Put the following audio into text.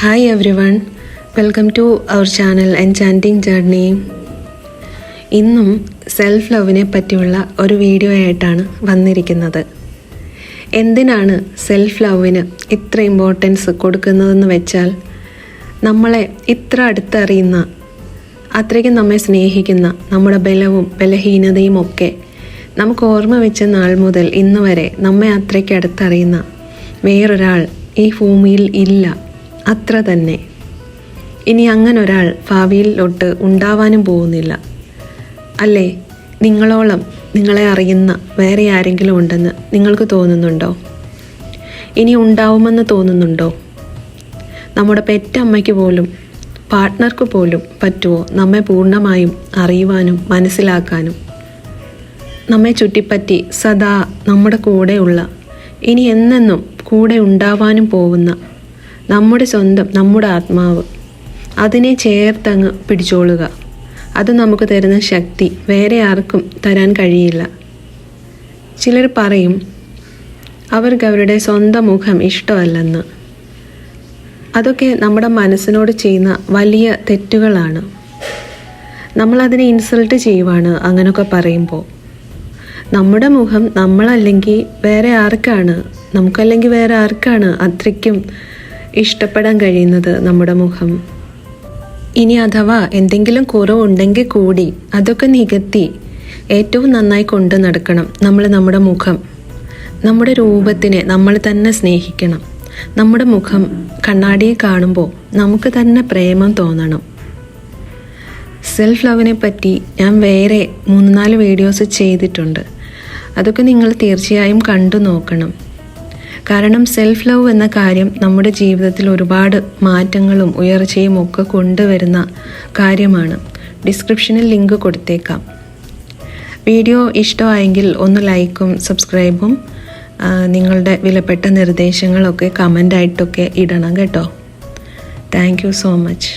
Hi everyone welcome to our channel enchanting journey ഇന്നും self ലവിനെ പറ്റിയുള്ള ഒരു വീഡിയോ ആയിട്ടാണ് വന്നിരിക്കുന്നത്. എന്തിനാണ് സെൽഫ് ലവിന് ഇത്ര ഇമ്പോർട്ടൻസ് കൊടുക്കുന്നതെന്ന് വെച്ചാൽ നമ്മളെ ഇത്ര അടുത്തറിയുന്ന അത്രയ്ക്കും നമ്മെ സ്നേഹിക്കുന്ന നമ്മുടെ ബലവും ബലഹീനതയും ഒക്കെ നമുക്ക് ഓർമ്മ വെച്ച നാൾ മുതൽ ഇന്ന് വരെ നമ്മെ അത്രയ്ക്ക് അടുത്തറിയുന്ന വേറൊരാൾ ഈ ഭൂമിയിൽ ഇല്ല. അത്ര തന്നെ. ഇനി അങ്ങനെ ഒരാൾ ഭാവിയിലോട്ട് ഉണ്ടാവാനും പോകുന്നില്ല. അല്ലേ? നിങ്ങളോളം നിങ്ങളെ അറിയുന്ന വേറെ ആരെങ്കിലും ഉണ്ടെന്ന് നിങ്ങൾക്ക് തോന്നുന്നുണ്ടോ? ഇനി ഉണ്ടാവുമെന്ന് തോന്നുന്നുണ്ടോ? നമ്മുടെ പെറ്റമ്മയ്ക്ക് പോലും പാർട്ട്ണർക്ക് പോലും പറ്റുമോ നമ്മെ പൂർണമായും അറിയുവാനും മനസ്സിലാക്കാനും? നമ്മെ ചുറ്റിപ്പറ്റി സദാ നമ്മുടെ കൂടെയുള്ള ഇനി എന്നെന്നും കൂടെ ഉണ്ടാവാനും പോകുന്ന നമ്മുടെ സ്വന്തം നമ്മുടെ ആത്മാവ്. അതിനെ ചേർത്തങ്ങ് പിടിച്ചോളുക. അത് നമുക്ക് തരുന്ന ശക്തി വേറെ ആർക്കും തരാൻ കഴിയില്ല. ചിലർ പറയും അവർക്ക് അവരുടെ സ്വന്തം മുഖം ഇഷ്ടമല്ലെന്ന്. അതൊക്കെ നമ്മുടെ മനസ്സിനോട് ചെയ്യുന്ന വലിയ തെറ്റുകളാണ്. നമ്മളതിനെ ഇൻസൾട്ട് ചെയ്യുവാണ് അങ്ങനെയൊക്കെ പറയുമ്പോൾ. നമ്മുടെ മുഖം നമ്മളല്ലെങ്കിൽ വേറെ ആർക്കാണ്? നമുക്കല്ലെങ്കിൽ വേറെ ആർക്കാണ്? അത്രയ്ക്കും ഇഷ്ടപ്പെടാൻ കഴിയുന്നത് നമ്മുടെ മുഖം. ഇനി അഥവാ എന്തെങ്കിലും കുറവുണ്ടെങ്കിൽ കൂടി അതൊക്കെ നികത്തി ഏറ്റവും നന്നായി കൊണ്ട് നടക്കണം നമ്മൾ നമ്മുടെ മുഖം. നമ്മുടെ രൂപത്തിനെ നമ്മൾ തന്നെ സ്നേഹിക്കണം. നമ്മുടെ മുഖം കണ്ണാടിയെ കാണുമ്പോൾ നമുക്ക് തന്നെ പ്രേമം തോന്നണം. സെൽഫ് ലവിനെ പറ്റി ഞാൻ വേറെ മൂന്ന് നാല് വീഡിയോസ് ചെയ്തിട്ടുണ്ട്. അതൊക്കെ നിങ്ങൾ തീർച്ചയായും കണ്ടു നോക്കണം. കാരണം സെൽഫ് ലവ് എന്ന കാര്യം നമ്മുടെ ജീവിതത്തിൽ ഒരുപാട് മാറ്റങ്ങളും ഉയർച്ചയും ഒക്കെ കൊണ്ടുവരുന്ന കാര്യമാണ്. ഡിസ്ക്രിപ്ഷനിൽ ലിങ്ക് കൊടുത്തേക്കാം. വീഡിയോ ഇഷ്ടമായെങ്കിൽ ഒന്ന് ലൈക്കും സബ്സ്ക്രൈബും നിങ്ങളുടെ വിലപ്പെട്ട നിർദ്ദേശങ്ങളൊക്കെ കമന്റായിട്ടൊക്കെ ഇടണം കേട്ടോ. Thank you so much